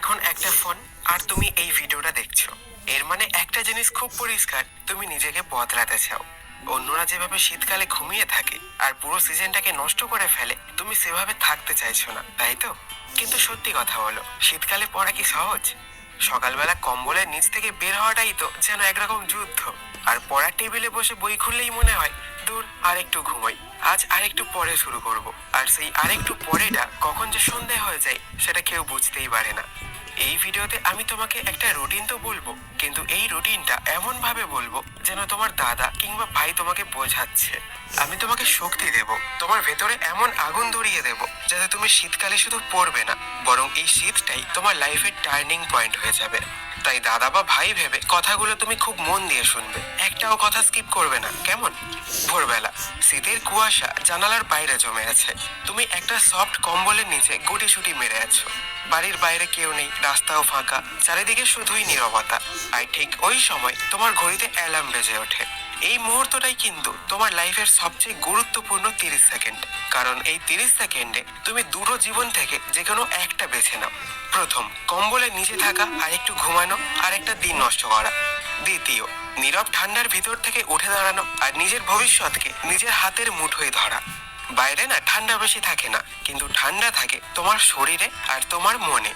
এখন একটা ফোন আর তুমি এই ভিডিওটা দেখছ। এর মানে একটা জিনিস খুব পরিষ্কার, তুমি নিজেকে বদলাতে চাও। অন্যরা যেভাবে শীতকালে ঘুমিয়ে থাকে আর পুরো সিজনটাকে নষ্ট করে ফেলে, তুমি সেভাবে থাকতে চাইছো না, তাই তো? কিন্তু সত্যি কথা বলো, শীতকালে পড়া কি সহজ? সকালবেলা কম্বলের নিচ থেকে বের হওয়াটাই তো যেন একরকম যুদ্ধ। আর পড়ার টেবিলে বসে বই খুললেই মনে হয়, দূর আর একটু ঘুমোই। আজ আরেকটু পরে শুরু করব। আর সেই আরেকটু পরেটা কখন যে সন্ধে হয়ে যায়, সেটা কেউ বুঝতেই পারে না। এই ভিডিওতে আমি তোমাকে একটা রুটিন তো বলব, কিন্তু এই রুটিনটা এমন ভাবে বলব যেন তোমার দাদা কিংবা ভাই তোমাকে বোঝাচ্ছে। আমি তোমাকে শক্তি দেব, তোমার ভেতরে এমন আগুন ধরিয়ে দেব যাতে তুমি শীতকালে শুধু পড়বে না, বরং এই শীতটাই তোমার লাইফের টার্নিং পয়েন্ট হয়ে যাবে। তাই দাদা বা ভাই ভেবে কথাগুলো তুমি খুব মন দিয়ে শুনবে, একটাও কথা স্কিপ করবে না, কেমন? ভোরবেলা, শীতের কুয়াশা জানালার বাইরে জমে আছে। তুমি একটা সফট কম্বলের নিচে গুটি সুটি মেরে আছো। বাড়ির বাইরে কেউ নেই রাস্তাও ফাঁকা, চারিদিকে শুধুই নীরবতা। আর ঠিক ওই সময় তোমার ঘড়িতে অ্যালার্ম বেজে ওঠে। এই মুহূর্তটাই কিন্তু তোমার লাইফের সবচেয়ে গুরুত্বপূর্ণ তিরিশ সেকেন্ড। কারণ এই তিরিশ সেকেন্ডে তুমি দুটো জীবন থেকে যে কোনো একটা বেছে নাও। প্রথম কম্বলের নিচে থাকা আর একটু ঘুমানো আর একটা দিন নষ্ট করা। দ্বিতীয়, নীরব ঠান্ডার ভিতর থেকে উঠে দাঁড়ানো আর নিজের ভবিষ্যৎকে নিজের হাতের মুঠোয় ধরা। বাইরে না ঠান্ডা বেশি থাকে না, কিন্তু ঠান্ডা থাকে তোমার শরীরে আর তোমার মনে।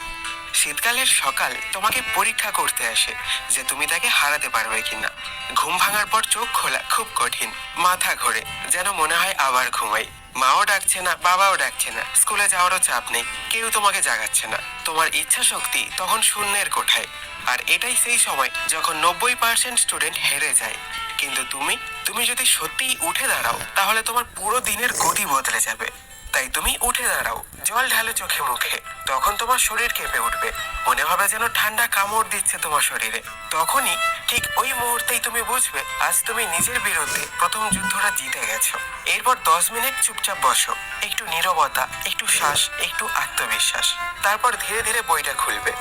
শীতকালের সকাল তোমাকে পরীক্ষা করতে আসে যে তুমি তাকে হারাতে পারবে কিনা। ঘুম ভাঙার পর চোখ খোলা, খুব কঠিন, মাথা ঘোরে, যেন মনে হয় আবার ঘুমাই। মাও ডাকছে না, বাবাও ডাকছে না, স্কুলে যাওয়ারও চাপ নেই, কেউ তোমাকে জাগাচ্ছে না। তোমার ইচ্ছা শক্তি তখন শূন্যের কোঠায়। আর এটাই সেই সময় যখন নব্বই পার্সেন্ট স্টুডেন্ট হেরে যায়। কিন্তু তুমি তুমি যদি সত্যিই উঠে দাঁড়াও, তাহলে তোমার পুরো দিনের গতি বদলে যাবে। তাই তুমি উঠে দাঁড়াও জল ঢালো চোখে মুখে। তখন তোমার শরীর কেঁপে উঠবে। মনে হবে যেন ঠান্ডা কামড় দিচ্ছে তোমার শরীরে। তখনই ঠিক ওই মুহূর্তেই তুমি বুঝবে আজ তুমি নিজের বিরুদ্ধে প্রথম যুদ্ধটা জিতে গেছো। এরপর দশ মিনিট চুপচাপ বসো। একটু নীরবতা একটু শ্বাস একটু আত্মবিশ্বাস। তারপর ধীরে ধীরে বইটা খুলবে।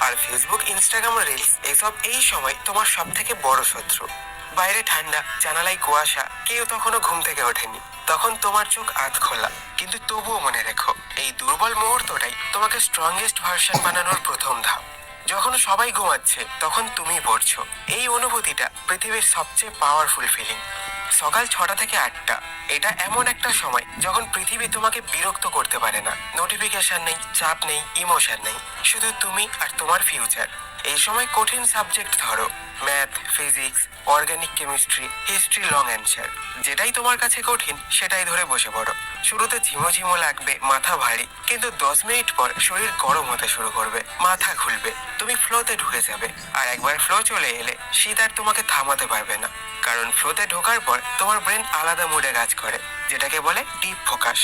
আর ফেসবুক ইনস্টাগ্রাম রিলস এসব এই সময় তোমার সব থেকে বড় শত্রু। বাইরে ঠান্ডা, জানালায় কুয়াশা, কেউ তখনও ঘুম থেকে ওঠেনি। তখন তোমার চোখ আধ খোলা। কিন্তু তবুও মনে রেখো, এই দুর্বল মুহূর্তটাই তোমাকে স্ট্রংগেস্ট ভার্সন বানানোর প্রথম ধাপ। যখন সবাই ঘুমাচ্ছে, তখন তুমি পড়ছো। এই অনুভূতিটা পৃথিবীর সবচেয়ে পাওয়ারফুল ফিলিং সকাল ছটা থেকে আটটা। এটা এমন একটা সময় যখন পৃথিবী তোমাকে বিরক্ত করতে পারে না। নোটিফিকেশন নেই, চাপ নেই ইমোশন নেই। শুধু তুমি আর তোমার ফিউচার এই সময় কঠিন সাবজেক্ট ধরো। Math, physics, organic chemistry, history long answer. যেটাই তোমার কাছে কঠিন, সেটাই ধরে বসে পড়ো। শুরুতে ঝিমো লাগবে, মাথা ভারী, কিন্তু দশ মিনিট পর শরীর গরম হতে শুরু করবে, মাথা খুলবে, তুমি ফ্লোতে ঢুকে যাবে। আর একবার ফ্লো চলে এলে শীত আর তোমাকে থামাতে পারবে না। কারণ ফ্লোতে ঢোকার পর তোমার ব্রেন আলাদা মুডে কাজ করে, যেটাকে বলে ডিপ ফোকাস।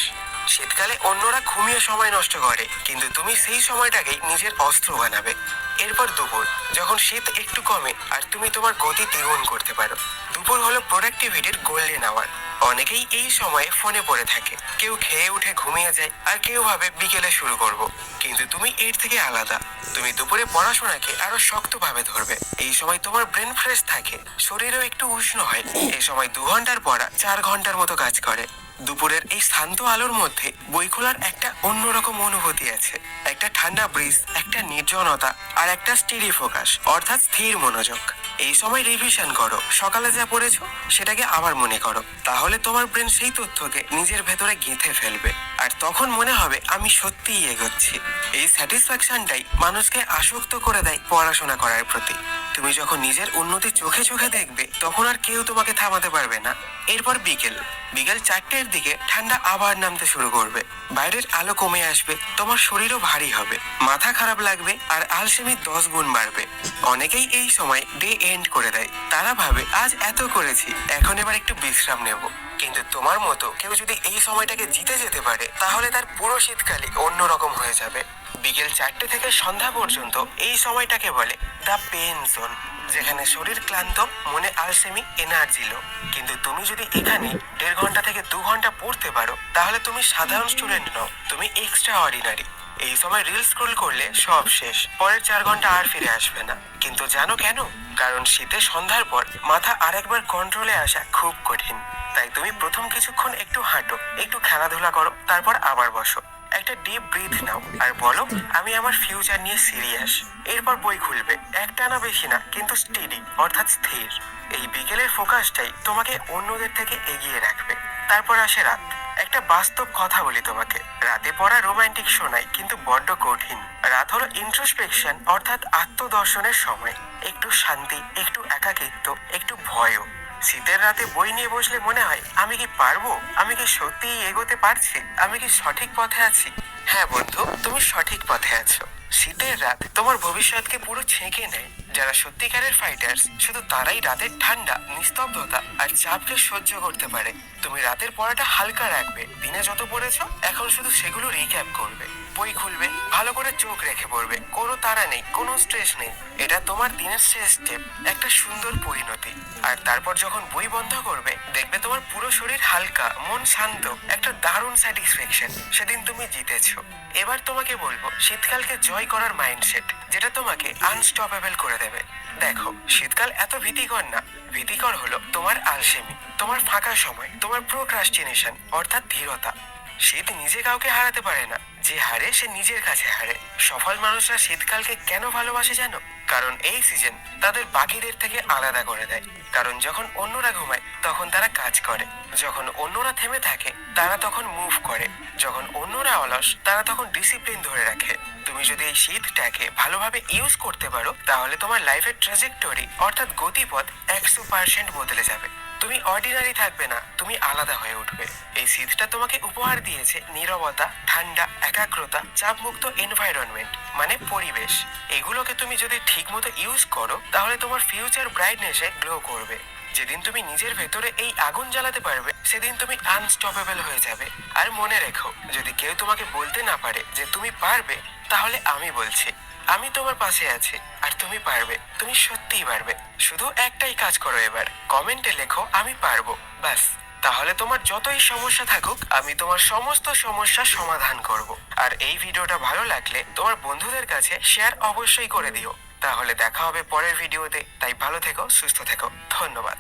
শীতকালে অন্যরা ঘুমিয়ে সময় নষ্ট করে, কিন্তু তুমি সেই সময়টাকেই নিজের অস্ত্র বানাবে। এরপর দুপুর, যখন শীত একটু কমে আর তুমি তোমার গতি দ্বিগুণ করতে পারো। দুপুর হলো প্রোডাক্টিভিটির গোল্ডেন আওয়ার অনেকেই এই সময়ে ফোনে পড়ে থাকে। কেউ খেয়ে উঠে ঘুমিয়ে যায় আর কেউ ভাবে বিকেলে শুরু করব। কিন্তু তুমি এর থেকে আলাদা। তুমি দুপুরে পড়াশোনাকে আরও শক্তভাবে ধরবে। এই সময় তোমার ব্রেন ফ্রেশ থাকে। শরীরও একটু উষ্ণ হয়। এই সময় দু ঘণ্টার পড়া চার ঘণ্টার মতো কাজ করে। দুপুরের এই শান্ত আলোর মধ্যে বই খোলার একটা অন্যরকম অনুভূতি আছে। একটা ঠান্ডা ব্রিজ একটা নির্জনতা, আর একটা স্টিডি ফোকাস অর্থাৎ স্থির মনোযোগ। এই সময় রিভিশন করো। সকালে যা পড়েছো, সেটাকে আবার মনে করো। তাহলে তোমার ব্রেন সেই তথ্যকে নিজের ভেতরে গেঁথে ফেলবে। আর তখন মনে হবে, আমি সত্যিই এগোচ্ছি। এই স্যাটিসফ্যাকশনটাই মানুষকে আসক্ত করে দেয় পড়াশোনা করার প্রতি। তুমি যখন নিজের উন্নতি চোখে চোখে দেখবে, তখন আর কেউ তোমাকে থামাতে পারবে না। এরপর বিকেল। বিকেল চারটের দিকে ঠান্ডা আবার নামতে শুরু করবে। বাইরের আলো কমে আসবে, তোমার শরীরও ভারী হবে। মাথা খারাপ লাগবে আর আলসেমি দশ গুণ বাড়বে। অনেকেই এই সময় ডে এন্ড করে দেয়। তারা ভাবে, আজ এত করেছি, এখন এবার একটু বিশ্রাম নেব। কিন্তু তোমার মতো কেউ যদি এই সময়টাকে জিতে যেতে পারে, তাহলে তার পুরো শীতকালই অন্যরকম হয়ে যাবে। বিকেল চারটে থেকে সন্ধ্যা পর্যন্ত এই সময়টাকে বলে দ্য পেন জোন যেখানে শরীর ক্লান্ত, মনে আলসেমি এনার্জি লো কিন্তু তুমি যদি এখানে দেড় ঘণ্টা থেকে দু ঘণ্টা পড়তে পারো, তাহলে তুমি সাধারণ স্টুডেন্ট নও, তুমি এক্সট্রা অর্ডিনারি এই সময় রিল স্ক্রোল করলে সব শেষ, পরের চার ঘণ্টা আর ফিরে আসবে না। কিন্তু জানো কেন? কারণ শীতে সন্ধ্যার পর মাথা আরেকবার কন্ট্রোলে আসা খুব কঠিন। তাই তুমি প্রথম কিছুক্ষণ একটু হাঁটো, একটু খেলাধুলা করো, তারপর আবার বসো। একটা ডিপ ব্রিথ নাও। আর বলো, আমি আমার ফিউচার নিয়ে সিরিয়াস এরপর বই খুলবে। একটা না বেশি না, কিন্তু স্টেডি অর্থাৎ স্থির। এই বিকেলের ফোকাসটাই তোমাকে অন্যদের থেকে এগিয়ে রাখবে। তারপর আসে রাত। একটা বাস্তব কথা বলি তোমাকে। রাতে পড়া রোমান্টিক শোনাই, কিন্তু বড্ড কঠিন। রাত হলো ইন্ট্রোস্পেকশন অর্থাৎ আত্মদর্শনের সময়। একটু শান্তি, একটু একাকিত্ব, একটু ভয়ও। শীতের রাতে বই নিয়ে বসলে মনে হয়, আমি কি পারব? আমি কি সত্যিই এগোতে পারছি? আমি কি সঠিক পথে আছি? হ্যাঁ বন্ধু, তুমি সঠিক পথে আছো। শীতের রাত তোমার ভবিষ্যৎকে পুরো ছেঁকে নেয়। যারা সত্যিকারের ফাইটার্স শুধু তারাই রাতের ঠান্ডা, নিস্তব্ধতা আর চাপকে সহ্য করতে পারে। তুমি রাতের পড়াটা হালকা রাখবে। দিনে যত পড়েছো, এখন শুধু সেগুলো রিক্যাপ করবে। বই খুলবে, ভালো করে চোখ রেখে পড়বে। কোনো তারা নেই, কোনো স্ট্রেস নেই। এটা তোমার দিনের শেষ স্টেপ একটা সুন্দর পরিণতি। আর তারপর যখন বই বন্ধ করবে, দেখবে তোমার পুরো শরীর হালকা, মন শান্ত, একটা দারুণ স্যাটিসফ্যাকশন সেদিন তুমি জিতেছো। এবার তোমাকে বলব, শীতকালকে জয় করার মাইন্ডসেট যেটা তোমাকে আনস্টপেবল করে দেবে। দেখো, শীতকাল এত ভীতিকর না। ভীতিকর হলো তোমার আলসেমি তোমার ফাঁকা সময়, তোমার প্রোক্রাস্টিনেশন অর্থাৎ ধীরতা। শীত নিজে কাউকে হারাতে পারে না। যে হারে সে নিজের কাছে হারে। সফল মানুষরা শীতকালকে কেন ভালোবাসে জানো? কারণ এই সিজন তাদের বাকিদের থেকে আলাদা করে দেয়। কারণ যখন অন্যরা ঘুমায়, তখন তারা কাজ করে। যখন অন্যরা থেমে থাকে, তারা তখন মুভ করে। যখন অন্যরা অলস, তারা তখন ডিসিপ্লিন ধরে রাখে। তুমি যদি এই শীতটাকে ভালোভাবে ইউজ করতে পারো, তাহলে তোমার লাইফের ট্রাজেক্টরি অর্থাৎ গতিপথ একশো পার্সেন্ট বদলে যাবে। তুমি অর্ডিনারি থাকবে না, তুমি আলাদা হয়ে উঠবে। এই শীতটা তোমাকে উপহার দিয়েছে নীরবতা, ঠান্ডা, একাগ্রতা, চাপমুক্ত এনভায়রনমেন্ট মানে পরিবেশ। এগুলোকে তুমি যদি ঠিকমতো ইউজ করো, তাহলে তোমার ফিউচার ব্রাইটনেসে গ্লো করবে। যেদিন তুমি নিজের ভেতরে এই আগুন জ্বালাতে পারবে, সেদিন তুমি আনস্টপেবল হয়ে যাবে। আর মনে রেখো, যদি কেউ তোমাকে বলতে না পারে যে তুমি পারবে, তাহলে আমি বলছি। আমি তোমার পাশে আছি, আর তুমি পারবে, তুমি সত্যিই পারবে। শুধু একটাই কাজ করো এবার, কমেন্টে লেখো, আমি পারব, ব্যাস। তাহলে তোমার যতই সমস্যা থাকুক, আমি তোমার সমস্ত সমস্যা সমাধান করব। আর এই ভিডিওটা ভালো লাগলে তোমার বন্ধুদের কাছে শেয়ার অবশ্যই করে দিও। তাহলে দেখা হবে পরের ভিডিওতে। তাই ভালো থেকো, সুস্থ থেকো। ধন্যবাদ।